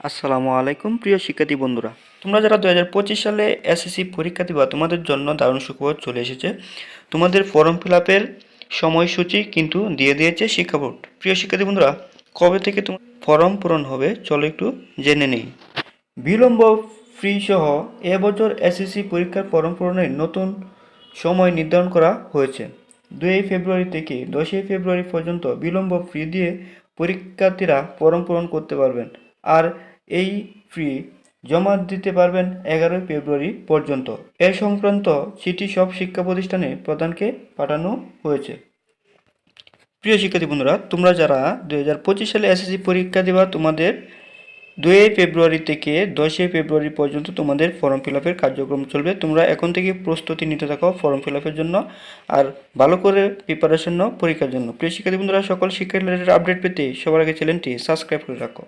আসসালামু আলাইকুম, প্রিয় শিক্ষার্থী বন্ধুরা। তোমরা যারা দু হাজার পঁচিশ সালে এসএসসি পরীক্ষা দিবা, তোমাদের জন্য দারুণ সুখবর চলে এসেছে। তোমাদের ফর্ম ফিল আপের সময়সূচি কিন্তু দিয়ে দিয়েছে শিক্ষা বোর্ড। প্রিয় শিক্ষার্থী বন্ধুরা, কবে থেকে তোমার ফর্ম পূরণ হবে, চলো একটু জেনে নেই। বিলম্ব ফ্রি সহ এবছর এসএসসি পরীক্ষার ফর্ম পূরণের নতুন সময় নির্ধারণ করা হয়েছে। দুই ফেব্রুয়ারি থেকে দশই ফেব্রুয়ারি পর্যন্ত বিলম্ব ফ্রি দিয়ে পরীক্ষার্থীরা ফর্ম পূরণ করতে পারবেন। আর এই ফ্রি জমা দিতে পারবেন এগারোই ফেব্রুয়ারি পর্যন্ত। এ সংক্রান্ত চিঠি সব শিক্ষা প্রতিষ্ঠানে প্রধানকে পাঠানো হয়েছে। প্রিয় শিক্ষার্থী বন্ধুরা, তোমরা যারা দুই হাজার পঁচিশ সালে এসএসসি পরীক্ষা দেওয়া তোমাদের দুই ফেব্রুয়ারি থেকে দশই ফেব্রুয়ারি পর্যন্ত তোমাদের ফর্ম ফিল আপের কার্যক্রম চলবে। তোমরা এখন থেকে প্রস্তুতি নিতে থাকো ফর্ম ফিল আপের জন্য আর ভালো করে প্রিপারেশন নাও পরীক্ষার জন্য। প্রিয় শিক্ষার্থী বন্ধুরা, সকল শিক্ষা রিলেটেড আপডেট পেতে সবার আগে চ্যানেলটি সাবস্ক্রাইব করে রাখো।